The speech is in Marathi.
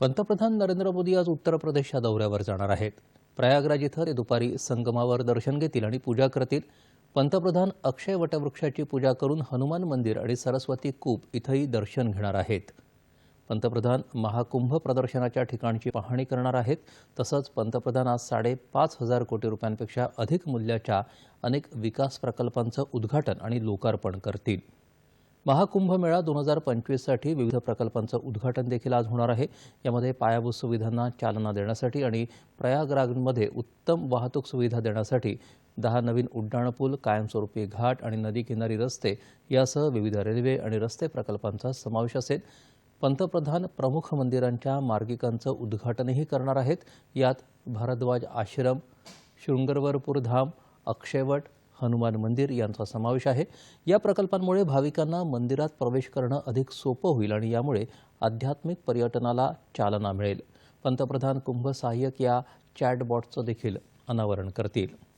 पंतप्रधान नरेंद्र मोदी आज उत्तर प्रदेशच्या दौऱ्यावर जाणार आहेत. प्रयागराज इथं ते दुपारी संगमावर दर्शन घेतील आणि पूजा करतील. पंतप्रधान अक्षय वटवृक्षाची पूजा करून हनुमान मंदिर आणि सरस्वती कूप इथंही दर्शन घेणार आहेत. पंतप्रधान महाकुंभ प्रदर्शनाच्या ठिकाणची पाहणी करणार आहेत. तसंच पंतप्रधान आज साडेपाच हजार कोटी रुपयांपेक्षा अधिक मूल्याच्या अनेक विकास प्रकल्पांचं उद्घाटन आणि लोकार्पण करतील. महाकुंभ मेळा दोन हजार पंचवीससाठी विविध प्रकल्पांचं उद्घाटन देखील आज होणार आहे. यामध्ये पायाभूत सुविधांना चालना देण्यासाठी आणि प्रयागराजमध्ये उत्तम वाहतूक सुविधा देण्यासाठी दहा नवीन उड्डाणपूल कायमस्वरूपी घाट आणि नदीकिनारी रस्ते यासह विविध रेल्वे आणि रस्ते प्रकल्पांचा समावेश असेल. पंतप्रधान प्रमुख मंदिरांच्या मार्गिकांचं उद्घाटनही करणार आहेत. यात भारद्वाज आश्रम शृंगरवरपूर धाम अक्षयवट हनुमान मंदिर यांचा समावेश आहे. या प्रकल्पांमुळे भाविकांना मंदिरात प्रवेश करणं अधिक सोपं होईल आणि यामुळे आध्यात्मिक पर्यटनाला चालना मिळेल. पंतप्रधान कुंभ सहाय्यक या चॅटबॉटचं देखील अनावरण करतील.